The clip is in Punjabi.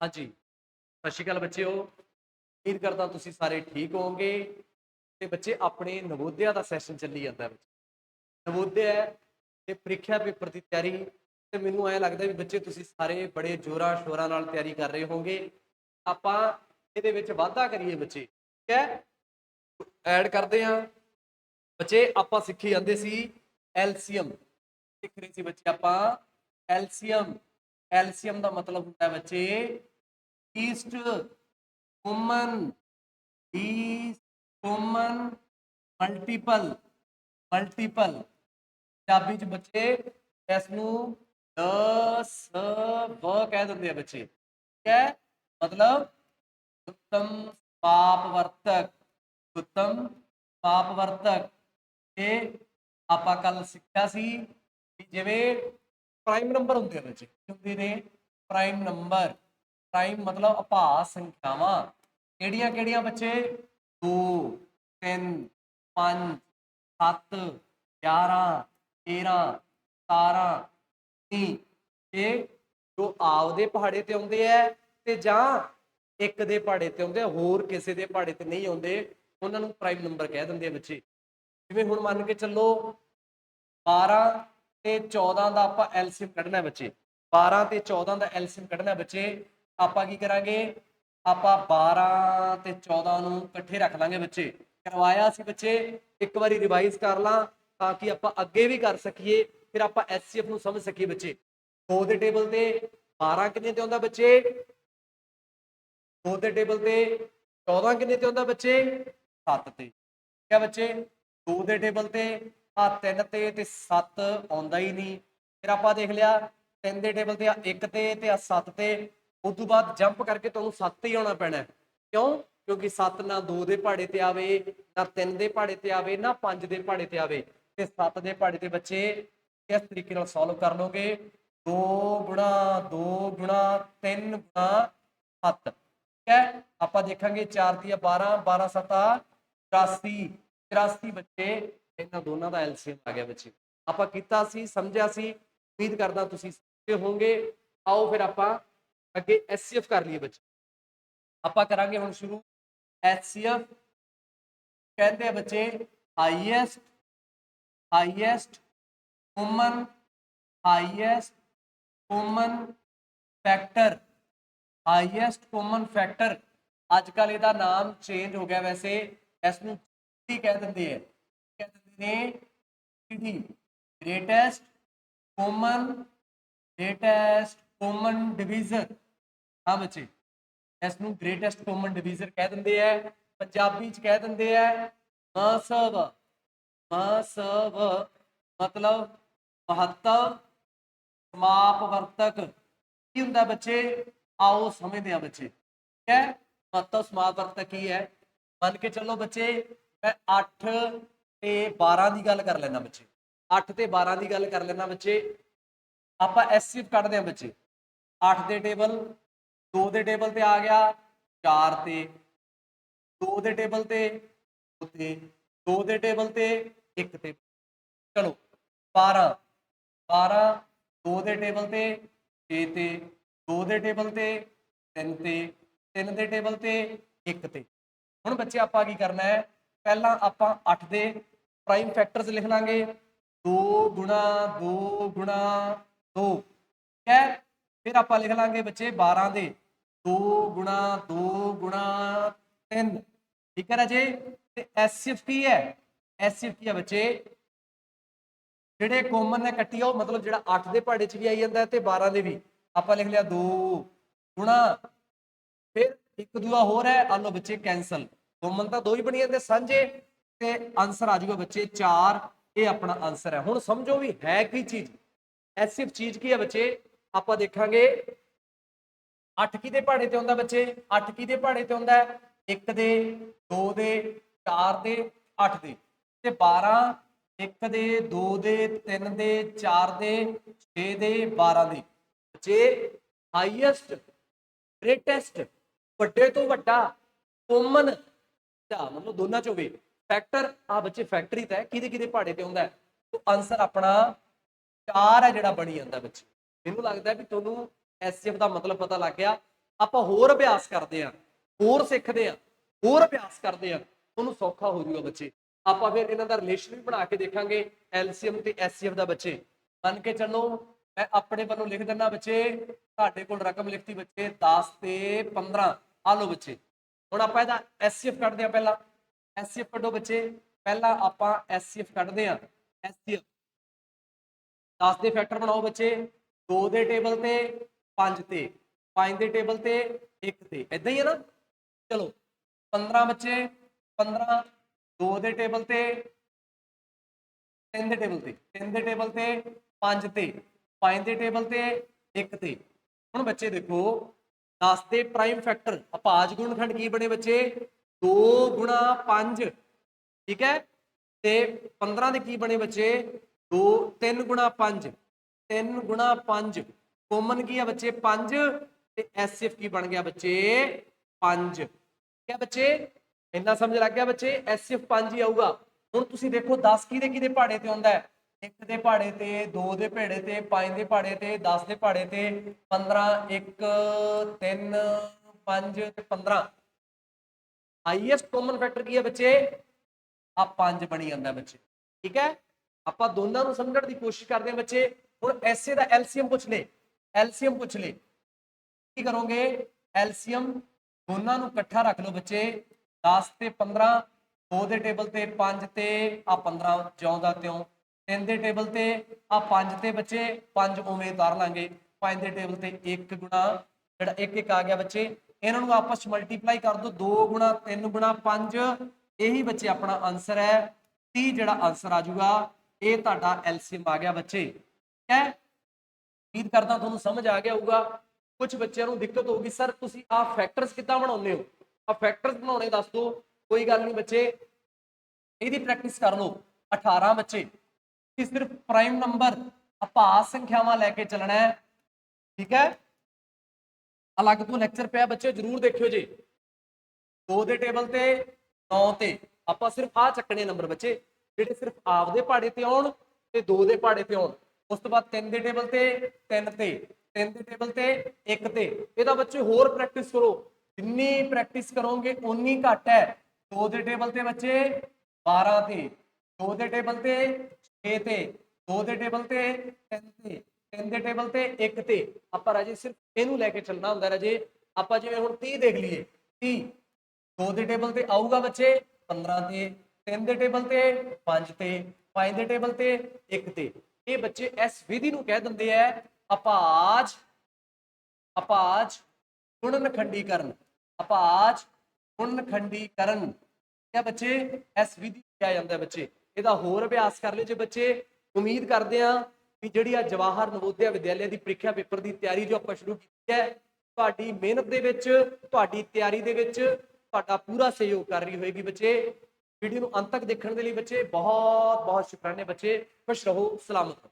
ਹਾਂਜੀ। ਸਤਿ ਸ਼੍ਰੀ ਅਕਾਲ ਬੱਚਿਓ। ਉਮੀਦ ਕਰਦਾ ਤੁਸੀਂ ਸਾਰੇ ਠੀਕ ਹੋਵੋਗੇ ਤੇ ਬੱਚੇ, ਆਪਣੇ ਨਵੋਦਿਆ ਦਾ ਸੈਸ਼ਨ ਚੱਲੀ ਜਾਂਦਾ ਹੈ ਨਵੋਦਿਆ ਤੇ ਪ੍ਰੀਖਿਆ ਪੇਪਰ ਦੀ ਤਿਆਰੀ ਤੇ ਮੈਨੂੰ ਐ ਲੱਗਦਾ ਵੀ ਬੱਚੇ, ਤੁਸੀਂ ਸਾਰੇ ਬੜੇ ਜੋਰਾਂ ਸ਼ੋਰਾਂ ਨਾਲ ਤਿਆਰੀ ਕਰ ਰਹੇ ਹੋਗੇ ਆਪਾਂ ਇਹਦੇ ਵਿੱਚ ਵਾਧਾ ਕਰੀਏ ਬੱਚੇ। ਠੀਕ ਹੈ? ਐਡ ਕਰਦੇ ਹਾਂ। ਬੱਚੇ, ਆਪਾਂ ਸਿੱਖੀ ਜਾਂਦੇ ਸੀ ਐਲਸੀਅਮ। ਸਿੱਖ ਰਹੇ ਸੀ ਬੱਚੇ ਆਪਾਂ ਐਲਸੀਅਮ। ਐਲਸੀਅਮ ਦਾ ਮਤਲਬ ਹੁੰਦਾ ਬੱਚੇ ਈਸਟ ਕਾਮਨ ਈਸ ਕਾਮਨ ਮਲਟੀਪਲ ਮਲਟੀਪਲ ਪੰਜਾਬੀ ਚ ਬੱਚੇ ਇਸ ਨੂੰ ਦਸ ਵ ਕਹਿ ਦਿੰਦੇ ਆ ਬੱਚੇ। ਠੀਕ ਹੈ? ਮਤਲਬ ਉੱਤਮ ਪਾਪ ਵਰਤਕ ਉੱਤਮ ਪਾਪ ਵਰਤਕ ਇਹ ਆਪਾਂ ਕੱਲ ਸਿੱਖਿਆ ਸੀ ਕਿ ਜਿਵੇਂ ਪ੍ਰਾਈਮ ਨੰਬਰ ਹੁੰਦੇ ਆ ਬੱਚੇ, ਕੀ ਹੁੰਦੇ ਨੇ? ਪ੍ਰਾਈਮ ਨੰਬਰ ਪ੍ਰਾਈਮ ਮਤਲਬ ਅਭਾਸ ਸੰਖਿਆਵਾਂ ਕਿਹੜੀਆਂ ਕਿਹੜੀਆਂ ਬੱਚੇ? 2 3 5 7 11 13 17 30 ਇਹ ਜੋ ਆਪਦੇ ਪਹਾੜੇ ਤੇ ਆਉਂਦੇ ਆ ਤੇ ਜਾਂ ਇੱਕ ਦੇ ਪਹਾੜੇ ਤੇ ਆਉਂਦੇ ਹੋਰ ਕਿਸੇ ਦੇ ਪਹਾੜੇ ਤੇ ਨਹੀਂ ਆਉਂਦੇ, ਉਹਨਾਂ ਨੂੰ ਪ੍ਰਾਈਮ ਨੰਬਰ ਕਹਿ ਦਿੰਦੇ ਆ ਬੱਚੇ। ਜਿਵੇਂ ਹੁਣ ਮੰਨ ਕੇ ਚੱਲੋ 12 ਤੇ 14 ਦਾ ਆਪਾਂ ਐਲਸੀਐਮ ਕੱਢਣਾ ਬੱਚੇ। 12 ਤੇ 14 ਦਾ ਐਲਸੀਐਮ ਕੱਢਣਾ ਬੱਚੇ। ਆਪਾਂ ਕੀ ਕਰਾਂਗੇ? ਆਪਾਂ 12 ਤੇ 14 ਨੂੰ ਇਕੱਠੇ ਰੱਖ ਲਾਂਗੇ ਬੱਚੇ। ਕਰਵਾਇਆ ਸੀ ਬੱਚੇ, ਇੱਕ ਵਾਰੀ ਰਿਵਾਈਜ਼ ਕਰ ਲਾਂ ਤਾਂ ਕਿ ਆਪਾਂ ਅੱਗੇ ਵੀ ਕਰ ਸਕੀਏ, ਫਿਰ ਆਪਾਂ ਐਚਸੀਐਫ ਨੂੰ ਸਮਝ ਸਕੀਏ ਬੱਚੇ। 2 ਦੇ ਟੇਬਲ ਤੇ 12 ਕਿੰਨੇ ਤੇ ਆਉਂਦਾ ਬੱਚੇ? 2 ਦੇ ਟੇਬਲ ਤੇ 14 ਕਿੰਨੇ ਤੇ ਆਉਂਦਾ ਬੱਚੇ? 7 ਤੇ। ਠੀਕ ਹੈ ਬੱਚੇ? 2 ਦੇ ਟੇਬਲ ਤੇ ਆ 3 ਤੇ ਤੇ 7 ਆਉਂਦਾ ਹੀ ਨਹੀਂ। ਫਿਰ ਆਪਾਂ ਦੇਖ ਲਿਆ 3 ਦੇ ਟੇਬਲ ਤੇ ਆ 1 ਤੇ ਤੇ ਆ 7 ਤੇ। ਉਸ ਤੋਂ ਬਾਅਦ ਜੰਪ ਕਰਕੇ ਤੁਹਾਨੂੰ 7 ਤੇ ਹੀ ਆਉਣਾ ਪੈਣਾ ਕਿਉਂ? ਕਿਉਂਕਿ 7 ਨਾ 2 ਦੇ ਪਹਾੜੇ ਤੇ ਆਵੇ, ਨਾ 3 ਦੇ ਪਹਾੜੇ ਤੇ ਆਵੇ, ਨਾ 5 ਦੇ ਪਹਾੜੇ ਤੇ ਆਵੇ। ਤੇ 7 ਦੇ ਪਹਾੜੇ ਤੇ ਬੱਚੇ ਇਸ ਤਰੀਕੇ ਨਾਲ ਸੋਲਵ ਕਰ ਲੋਗੇ? 2 ਗੁਣਾ 2 ਗੁਣਾ 3 ਗੁਣਾ 7 ਠੀਕ ਹੈ? ਆਪਾਂ ਦੇਖਾਂਗੇ 4 ਦੀ 12 12 7 84 84 ਬੱਚੇ, ਇਹਨਾਂ ਦੋਨਾਂ ਦਾ ਐਲਸੀਐਮ ਆ ਗਿਆ ਬੱਚੇ। ਆਪਾਂ ਕੀਤਾ ਸੀ, ਸਮਝਿਆ ਸੀ। ਉਮੀਦ ਕਰਦਾ ਤੁਸੀਂ ਸਮਝੇ ਹੋਵੋਗੇ। ਆਓ ਫਿਰ ਆਪਾਂ ਅੱਗੇ ਐਚਸੀਐਫ ਕਰ ਲਈਏ ਬੱਚੇ। ਆਪਾਂ ਕਰਾਂਗੇ ਹੁਣ ਸ਼ੁਰੂ। ਐਚਸੀਐਫ ਕਹਿੰਦੇ ਆ ਬੱਚੇ highest highest common highest common factor highest common factor ਅੱਜ ਕੱਲ ਇਹਦਾ ਨਾਮ ਚੇਂਜ ਹੋ ਗਿਆ ਵੈਸੇ। ਇਸ ਨੂੰ ਕੀ ਕਹਿ ਦਿੰਦੇ ਆ। ਕਹਿ ਦਿੰਦੇ ਨੇ GD greatest common greatest common division ਹਾਂ ਬੱਚੇ ਇਸ ਨੂੰ ਗ੍ਰੇਟੈਸਟ ਕੋਮਨ ਡਿਵੀਜ਼ਨ ਕਹਿ ਦਿੰਦੇ ਆ, ਪੰਜਾਬੀ ਚ ਕਹਿ ਦਿੰਦੇ ਆ, ਮਸਵ। ਮਸਵ ਮਤਲਬ ਮਹੱਤਵ ਸਮਾਪ ਵਰਤਕ ਕੀ ਹੁੰਦਾ ਬੱਚੇ? ਆਓ ਸਮਝਦੇ ਆ ਬੱਚੇ। ਠੀਕ ਹੈ? ਮਹੱਤਵ ਸਮਾਪ ਵਰਤਕ ਕੀ ਹੈ? ਮੰਨ ਕੇ ਚੱਲੋ ਬੱਚੇ, ਮੈਂ 8 ਤੇ 12 ਦੀ ਗੱਲ ਕਰ ਲੈਣਾ ਬੱਚੇ। 8 ਤੇ 12 ਦੀ ਗੱਲ ਕਰ ਲੈਣਾ ਬੱਚੇ। ਆਪਾਂ ਐਸਸੀਫ ਕੱਢਦੇ ਆ ਬੱਚੇ। 8 ਦੇ ਟੇਬਲ 2 ਦੇ ਟੇਬਲ ਤੇ ਆ ਗਿਆ 4 ਤੇ 2 ਦੇ ਟੇਬਲ ਤੇ 2 ਤੇ 2 ਦੇ ਟੇਬਲ ਤੇ 1 ਤੇ। ਚਲੋ 12 12 2 ਦੇ ਟੇਬਲ ਤੇ 6 ਤੇ 2 ਦੇ ਟੇਬਲ ਤੇ 3 ਤੇ 3 ਦੇ ਟੇਬਲ ਤੇ 1 ਤੇ। ਹੁਣ ਬੱਚੇ ਆਪਾਂ ਕੀ ਕਰਨਾ ਹੈ? ਪਹਿਲਾਂ ਆਪਾਂ 8 ਦੇ ਪ੍ਰਾਈਮ ਫੈਕਟਰਸ ਲਿਖ ਲਾਂਗੇ। 2 ਗੁਣਾ 2 ਗੁਣਾ 2 ਫਿਰ ਆਪਾਂ ਲਿਖ ਲਾਂਗੇ ਬੱਚੇ 12 ਦੇ। 2 ਗੁਣਾ 2 ਗੁਣਾ 3 ਠੀਕ ਹੈ ਰਾਜੇ ਤੇ ਐਸਐਫ ਕੀ ਹੈ? ਐਸਐਫ ਕੀ ਹੈ ਬੱਚੇ? ਜਿਹੜੇ ਕਾਮਨ ਨੇ ਕੱਟੀ ਆ ਉਹ ਮਤਲਬ ਜਿਹੜਾ 8 ਦੇ ਪਹਾੜੇ 'ਚ ਵੀ ਆਈ ਜਾਂਦਾ ਤੇ 12 ਦੇ ਵੀ। ਆਪਾਂ ਲਿਖ ਲਿਆ 2 ਗੁਣਾ। ਫਿਰ ਇੱਕ ਦੂਆ ਹੋਰ ਹੈ। ਆ ਲਓ ਬੱਚੇ ਕੈਨਸਲ ਕਾਮਨ ਤਾਂ ਦੋ ਹੀ ਬਣੀ ਜਾਂਦੇ ਸਾਂਝੇ। ਤੇ ਆਨਸਰ ਆ ਜਾਊਗਾ ਬੱਚੇ 4 ਇਹ ਆਪਣਾ ਆਨਸਰ ਹੈ। ਹੁਣ ਸਮਝੋ ਵੀ ਹੈ ਕੀ ਚੀਜ਼। ਐਸਿਫ ਚੀਜ਼ ਕੀ ਹੈ ਬੱਚੇ? ਆਪਾਂ ਦੇਖਾਂਗੇ। 8 ਕਿਹਦੇ ਪਹਾੜੇ ਤੇ ਹੁੰਦਾ ਬੱਚੇ? 8 ਕਿਹਦੇ ਪਹਾੜੇ ਤੇ ਹੁੰਦਾ 1 ਦੇ 2 ਦੇ 4 ਦੇ 8 ਦੇ। ਤੇ 12 1 ਦੇ 2 ਦੇ 3 ਦੇ 4 ਦੇ 6 ਦੇ 12 ਦੇ। ਬੱਚੇ ਹਾਈਐਸਟ ਗ੍ਰੇਟੈਸਟ ਵੱਡੇ ਤੋਂ ਵੱਡਾ ਕੋਮਨ ਦਾ ਮਤਲਬ ਦੋਨਾਂ ਚੋਂ ਵੀ ਫੈਕਟਰ ਆ ਬੱਚੇ ਫੈਕਟਰੀ ਤਾਂ ਹੈ, ਕਿਹਦੇ ਕਿਹਦੇ ਪਹਾੜੇ ਤੇ ਹੁੰਦਾ ਤੋ ਆਨਸਰ ਆਪਣਾ 4 ਹੈ ਜਿਹੜਾ ਬਣੀ ਜਾਂਦਾ ਬੱਚੇ। ਮੈਨੂੰ ਲੱਗਦਾ ਵੀ ਤੁਹਾਨੂੰ ਐਸਐਫ ਦਾ ਮਤਲਬ ਪਤਾ ਲੱਗ ਗਿਆ। ਆਪਾਂ ਹੋਰ ਅਭਿਆਸ ਕਰਦੇ ਆ ਹੋਰ ਸਿੱਖਦੇ ਆ ਹੋਰ ਅਭਿਆਸ ਕਰਦੇ ਆ ਉਹਨੂੰ ਸੌਖਾ ਹੋ ਜਾਊਗਾ ਬੱਚੇ। ਆਪਾਂ ਫਿਰ ਇਹਨਾਂ ਦਾ ਰਿਲੇਸ਼ਨ ਵੀ ਬਣਾ ਕੇ ਦੇਖਾਂਗੇ ਐਲਸੀਐਮ ਤੇ ਐਸਸੀਐਫ ਦਾ ਬੱਚੇ। ਮੰਨ ਕੇ ਚੱਲੋ, ਮੈਂ ਆਪਣੇ ਵੱਲੋਂ ਲਿਖ ਦਿੰਦਾ ਬੱਚੇ, ਤੁਹਾਡੇ ਕੋਲ ਰਕਮ ਲਿਖਤੀ ਬੱਚੇ 10 ਤੇ 15 ਆ ਲਓ ਬੱਚੇ, ਹੁਣ ਆਪਾਂ ਇਹਦਾ ਐਸਸੀਐਫ ਕੱਢਦੇ ਆ ਪਹਿਲਾਂ। ਐਸਸੀਐਫ ਕੱਢੋ ਬੱਚੇ, ਪਹਿਲਾਂ ਆਪਾਂ ਐਸਸੀਐਫ ਕੱਢਦੇ ਆ ਐਸਸੀਐਫ 10 ਦੇ ਫੈਕਟਰ ਬਣਾਓ ਬੱਚੇ। 2 ਦੇ ਟੇਬਲ ਤੇ 5 ਤੇ 5 ਦੇ ਟੇਬਲ ਤੇ 1 ਤੇ। ਇਦਾਂ ਹੀ ਹੈ ਨਾ? ਚਲੋ 15 ਬੱਚੇ 15 2 ਦੇ ਟੇਬਲ ਤੇ 3 ਦੇ ਟੇਬਲ ਤੇ 3 ਦੇ ਟੇਬਲ ਤੇ 5 ਤੇ 5 ਦੇ ਟੇਬਲ ਤੇ 1 ਤੇ। ਹੁਣ ਬੱਚੇ ਦੇਖੋ 10 ਦੇ ਪ੍ਰਾਈਮ ਫੈਕਟਰ ਅਪਾਜ ਗੁਣਖੰਡ ਕੀ ਬਣੇ ਬੱਚੇ? 2 ਗੁਣਾ 5 ਠੀਕ ਹੈ? ਤੇ 15 ਦੇ ਕੀ ਬਣੇ ਬੱਚੇ? 2 3 ਗੁਣਾ 5 3 ਗੁਣਾ 5 ਕਾਮਨ ਕੀ ਆ ਬੱਚੇ? 5 ਤੇ ਐਸਐਫ ਕੀ ਬਣ ਗਿਆ ਬੱਚੇ? 5 ਠੀਕ ਹੈ ਬੱਚੇ? ਇੰਨਾ ਸਮਝ ਲੱਗ ਗਿਆ ਬੱਚੇ? ਐਸਐਫ 5 ਹੀ ਆਊਗਾ। ਹੁਣ ਤੁਸੀਂ ਦੇਖੋ 10 ਕਿਹਦੇ ਕਿਹਦੇ ਪਹਾੜੇ ਤੇ ਆਉਂਦਾ ਹੈ? 1 ਦੇ ਪਹਾੜੇ ਤੇ 2 ਦੇ ਪਹਾੜੇ ਤੇ 5 ਦੇ ਪਹਾੜੇ ਤੇ 10 ਦੇ ਪਹਾੜੇ ਤੇ 15 1 3 5 ਤੇ 15 ਹਾਈਐਸਟ ਕਾਮਨ ਫੈਕਟਰ ਕੀ ਹੈ ਬੱਚੇ? ਆ 5 ਬਣੀ ਜਾਂਦਾ ਬੱਚੇ। ਠੀਕ ਹੈ? ਆਪਾਂ ਦੋਨਾਂ ਨੂੰ ਸਮਝਣ ਦੀ ਕੋਸ਼ਿਸ਼ ਕਰਦੇ ਹਾਂ ਬੱਚੇ। ਹੁਣ ਐਸੇ ਦਾ ਐਲਸੀਐਮ ਪੁੱਛ ਲੈ, ਐਲਸੀਐਮ ਪੁੱਛ ਲੈ। ਕੀ ਕਰੋਗੇ? ਐਲਸੀਐਮ ਦੋਨਾਂ ਨੂੰ ਇਕੱਠਾ ਰੱਖ ਲਓ ਬੱਚੇ। 10 ਤੇ 15 2 ਦੇ ਟੇਬਲ ਤੇ 5 ਤੇ, ਆ 15 ਜਿਉਂਦਾ ਤਿਉਂ। 3 ਦੇ ਟੇਬਲ ਤੇ, ਆ 5 ਤੇ ਬੱਚੇ। 5 ਉਵੇਂ ਉਤਾਰ ਲਾਂਗੇ। 5 ਦੇ ਟੇਬਲ ਤੇ 1 ਗੁਣਾ, ਜਿਹੜਾ 1 1 ਆ ਗਿਆ ਬੱਚੇ। ਇਹਨਾਂ ਨੂੰ ਆਪਸ ਚ ਮਲਟੀਪਲਾਈ ਕਰ ਦੋ। 2 ਗੁਣਾ 3 ਗੁਣਾ 5 ਇਹੀ ਬੱਚੇ ਆਪਣਾ ਆਨਸਰ ਹੈ। 30 ਜਿਹੜਾ ਆਨਸਰ ਆ ਜਾਊਗਾ, ਇਹ ਤੁਹਾਡਾ ਐਲਸੀਐਮ ਆ ਗਿਆ ਬੱਚੇ। ਹੈ। ਉਮੀਦ ਕਰਦਾ ਤੁਹਾਨੂੰ ਸਮਝ ਆ ਗਿਆ ਹੋਊਗਾ। ਕੁਝ ਬੱਚਿਆਂ ਨੂੰ ਦਿੱਕਤ ਹੋਊਗੀ। ਸਰ ਤੁਸੀਂ ਆ ਫੈਕਟਰਸ ਕਿੱਦਾਂ ਬਣਾਉਂਦੇ ਹੋ? ਆ ਫੈਕਟਰਸ ਬਣਾਉਣੇ ਦੱਸ ਦਿਓ। ਕੋਈ ਗੱਲ ਨਹੀਂ ਬੱਚੇ। ਇਹਦੀ ਪ੍ਰੈਕਟਿਸ ਕਰ ਲਓ। 18 ਬੱਚੇ। ਇਹ ਸਿਰਫ ਪ੍ਰਾਈਮ ਨੰਬਰ ਅਪਾਸ ਸੰਖਿਆਵਾਂ ਲੈ ਕੇ ਚੱਲਣਾ ਹੈ। ਠੀਕ ਹੈ? ਅਲੱਗ ਤੋਂ ਲੈਕਚਰ ਪਿਆ ਬੱਚੇ, ਜਰੂਰ ਦੇਖਿਓ ਜੀ। 2 ਦੇ ਟੇਬਲ ਤੇ 9 ਤੇ। ਆਪਾਂ ਸਿਰਫ ਆ ਚੱਕਣੇ ਨੰਬਰ ਬੱਚੇ। ਜਿਹੜੇ ਸਿਰਫ ਆਪਦੇ ਪਹਾੜੇ ਤੇ ਆਉਣ ਤੇ 2 ਦੇ ਪਹਾੜੇ ਤੇ ਆਉਣ। ਉਸ ਤੋਂ ਬਾਅਦ 3 ਦੇ ਟੇਬਲ ਤੇ 3 ਤੇ 3 ਦੇ ਟੇਬਲ ਤੇ 1 ਤੇ। ਇਹਦਾ ਬੱਚੇ ਹੋਰ ਪ੍ਰੈਕਟਿਸ ਕਰੋ। ਜਿੰਨੀ ਪ੍ਰੈਕਟਿਸ ਕਰੋਗੇ ਉਨੀ ਘੱਟ ਹੈ। 2 ਦੇ ਟੇਬਲ ਤੇ ਬੱਚੇ 12 ਤੇ। 2 ਦੇ ਟੇਬਲ ਤੇ 6 ਤੇ। 2 ਦੇ ਟੇਬਲ ਤੇ 3 ਤੇ। 3 ਦੇ ਟੇਬਲ ਤੇ 1 ਤੇ। ਆਪਾਂ ਰਾਜੇ ਸਿਰਫ ਇਹਨੂੰ ਲੈ ਕੇ ਚੱਲਣਾ ਹੁੰਦਾ ਰਾਜੇ। ਆਪਾਂ ਜਿਵੇਂ ਹੁਣ 30 ਦੇਖ ਲਈਏ। 30 2 ਦੇ ਟੇਬਲ ਤੇ ਆਊਗਾ ਬੱਚੇ 15 ਤੇ। 3 ਦੇ ਟੇਬਲ ਤੇ 5 ਤੇ। 5 ਦੇ ਟੇਬਲ ਤੇ 1 ਤੇ। ਇਹ ਬੱਚੇ ਇਸ ਵਿਧੀ ਨੂੰ ਕਹਿ ਦਿੰਦੇ ਆ, ਅਪਾਜ ਅਪਾਜ ਗੁਣਨਖੰਡੀਕਰਨ ਅਪਾਜ ਗੁਣਨਖੰਡੀਕਰਨ ਇਹ ਬੱਚੇ? ਇਸ ਵਿਧੀ ਕਿਹਾ ਜਾਂਦਾ ਬੱਚੇ। ਇਹਦਾ ਹੋਰ ਅਭਿਆਸ ਕਰ ਲਿਓ ਜੇ ਬੱਚੇ। ਉਮੀਦ ਕਰਦੇ ਆ ਵੀ ਜਿਹੜੀ ਆ ਜਵਾਹਰ ਨਵੋਦਿਆ ਵਿਦਿਆਲਿਆ ਦੀ ਪ੍ਰੀਖਿਆ ਪੇਪਰ ਦੀ ਤਿਆਰੀ ਜੋ ਆਪਾਂ ਸ਼ੁਰੂ ਕੀਤੀ ਹੈ, ਤੁਹਾਡੀ ਮਿਹਨਤ ਦੇ ਵਿੱਚ, ਤੁਹਾਡੀ ਤਿਆਰੀ ਦੇ ਵਿੱਚ, ਤੁਹਾਡਾ ਪੂਰਾ ਸਹਿਯੋਗ ਕਰ ਰਹੀ ਹੋਏਗੀ ਬੱਚੇ। ਵੀਡੀਓ ਨੂੰ ਅੰਤ ਤੱਕ ਦੇਖਣ ਦੇ ਲਈ ਬੱਚੇ ਬਹੁਤ ਬਹੁਤ ਸ਼ੁਕਰਾਨੇ ਬੱਚੇ। ਖੁਸ਼ ਰਹੋ। ਸਲਾਮਤ ਰਹੋ।